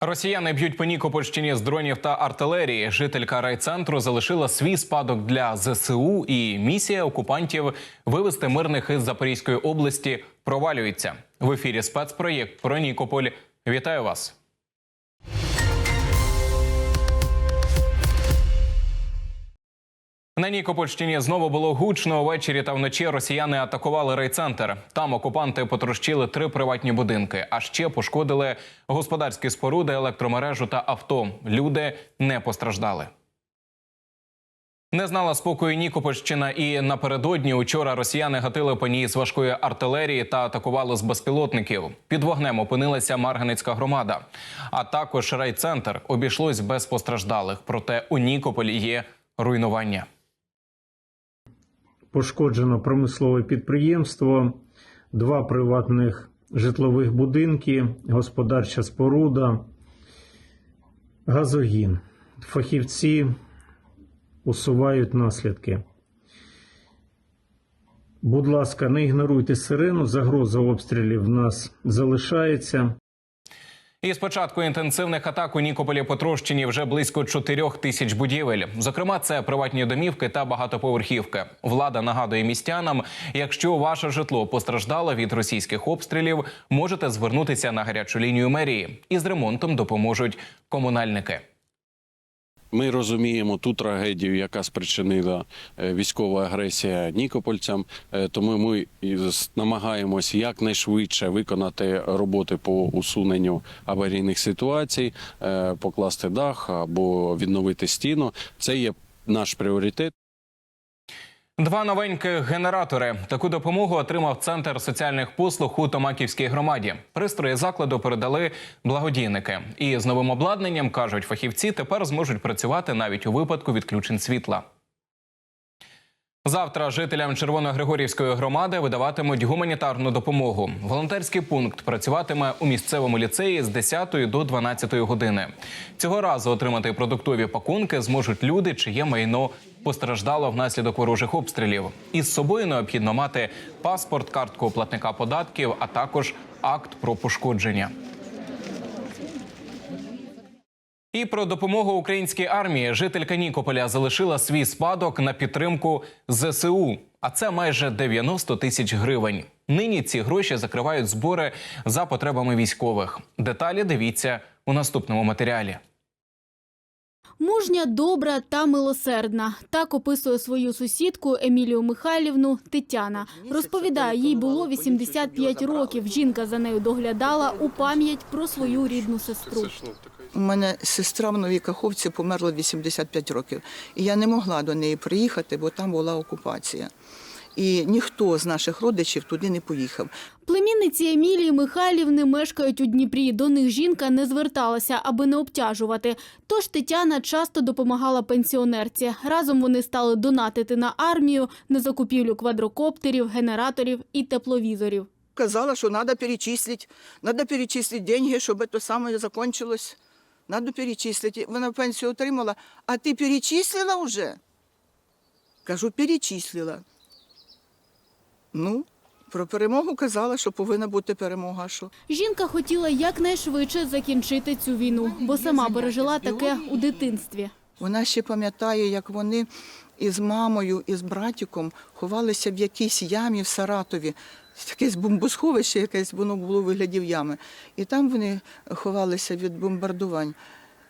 Росіяни б'ють по Нікопольщині з дронів та артилерії. Жителька райцентру залишила свій спадок для ЗСУ, і місія окупантів вивести мирних із Запорізької області провалюється. В ефірі спецпроєкт про Нікополь. Вітаю вас. На Нікопольщині знову було гучно. Увечері та вночі росіяни атакували райцентр. Там окупанти потрощили три приватні будинки, а ще пошкодили господарські споруди, електромережу та авто. Люди не постраждали. Не знала спокою Нікопольщина, і напередодні учора росіяни гатили по ній з важкої артилерії та атакували з безпілотників. Під вогнем опинилася Марганицька громада, а також райцентр обійшлось без постраждалих. Проте у Нікополі є руйнування. Пошкоджено промислове підприємство, два приватних житлових будинки, господарча споруда, газогін. Фахівці усувають наслідки. Будь ласка, не ігноруйте сирену, загроза обстрілів в нас залишається. І з початку інтенсивних атак у Нікополі потрощені вже близько 4 тисяч будівель. Зокрема, це приватні домівки та багатоповерхівки. Влада нагадує містянам, якщо ваше житло постраждало від російських обстрілів, можете звернутися на гарячу лінію мерії. І з ремонтом допоможуть комунальники. Ми розуміємо ту трагедію, яка спричинила е, військова агресія нікопольцям. Е, Тому ми намагаємось якнайшвидше виконати роботи по усуненню аварійних ситуацій, е, покласти дах або відновити стіну. Це є наш пріоритет. Два новеньких генератори. Таку допомогу отримав центр соціальних послуг у Томаківській громаді. Пристрої закладу передали благодійники. І з новим обладнанням кажуть фахівці, тепер зможуть працювати навіть у випадку відключень світла. Завтра жителям Червоногригорівської громади видаватимуть гуманітарну допомогу. Волонтерський пункт працюватиме у місцевому ліцеї з 10 до 12 години. Цього разу отримати продуктові пакунки зможуть люди, чиє майно постраждало внаслідок ворожих обстрілів. Із собою необхідно мати паспорт, картку платника податків, а також акт про пошкодження. І про допомогу українській армії жителька Нікополя залишила свій спадок на підтримку ЗСУ. А це майже 90 тисяч гривень. Нині ці гроші закривають збори за потребами військових. Деталі дивіться у наступному матеріалі. Мужня, добра та милосердна. Так описує свою сусідку Емілію Михайлівну Тетяна. Розповідає, їй було 85 років. Жінка за нею доглядала у пам'ять про свою рідну сестру. У мене сестра в Новій Каховці померла 85 років. І я не могла до неї приїхати, бо там була окупація. І ніхто з наших родичів туди не поїхав. Племінниці Емілії Михайлівни мешкають у Дніпрі. До них жінка не зверталася, аби не обтяжувати. Тож Тетяна часто допомагала пенсіонерці. Разом вони стали донатити на армію, на закупівлю квадрокоптерів, генераторів і тепловізорів. Казала, що треба перечислити, треба перечислити деньги, щоб це саме закінчилось. Треба перечислити. Вона пенсію отримала. А ти перечислила вже? Кажу, перечислила. Ну, про перемогу казала, що повинна бути перемога. Що? Жінка хотіла якнайшвидше закінчити цю війну, бо сама пережила таке у дитинстві. Вона ще пам'ятає, як вони із мамою, і з братиком ховалися в якійсь ямі в Саратові. Якесь бомбосховище, якесь воно було у вигляді ями. І там вони ховалися від бомбардувань.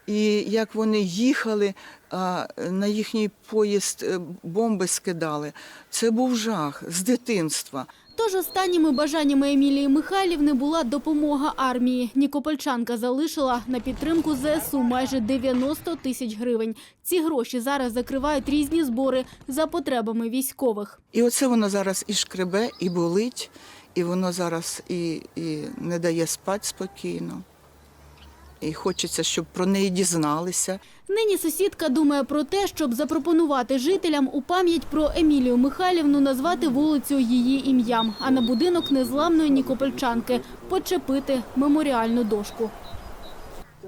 І як вони їхали, а на їхній поїзд е, бомби скидали. Це був жах з дитинства. Тож останніми бажаннями Емілії Михайлівни була допомога армії. Нікопольчанка залишила на підтримку ЗСУ майже 90 тисяч гривень. Ці гроші зараз закривають різні збори за потребами військових. І оце воно зараз і шкребе, і болить, і воно зараз і, і не дає спати спокійно. І хочеться, щоб про неї дізналися. Нині сусідка думає про те, щоб запропонувати жителям у пам'ять про Емілію Михайлівну назвати вулицю її ім'ям, а на будинок незламної нікопольчанки почепити меморіальну дошку.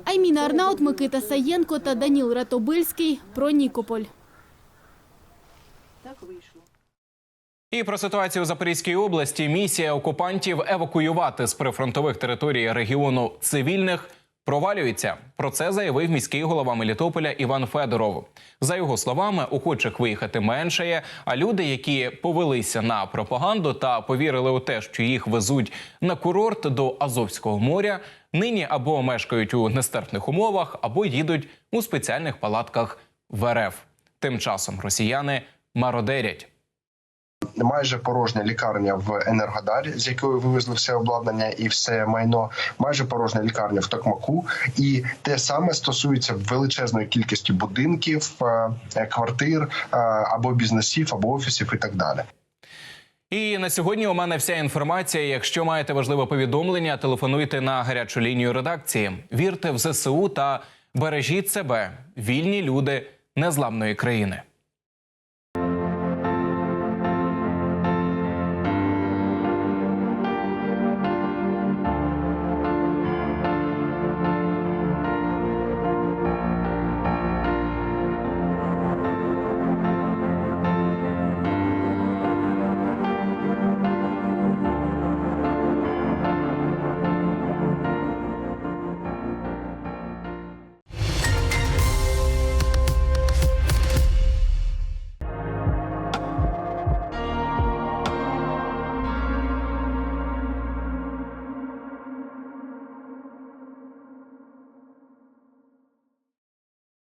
Айміна Арнаут, Микита Саєнко та Даніл Ратобильський про Нікополь. Так вийшло. І про ситуацію у Запорізькій області місія окупантів евакуювати з прифронтових територій регіону цивільних провалюється. Про це заявив міський голова Мелітополя Іван Федоров. За його словами, охочих виїхати меншає. А люди, які повелися на пропаганду та повірили у те, що їх везуть на курорт до Азовського моря, нині або мешкають у нестерпних умовах, або їдуть у спеціальних палатках в РФ. Тим часом росіяни мародерять. Майже порожня лікарня в Енергодарі, з якої вивезли все обладнання і все майно, майже порожня лікарня в Токмаку, і те саме стосується величезної кількості будинків, е, квартир е, або бізнесів, або офісів, і так далі. І на сьогодні у мене вся інформація. Якщо маєте важливе повідомлення, телефонуйте на гарячу лінію редакції. Вірте в ЗСУ та бережіть себе, вільні люди незламної країни.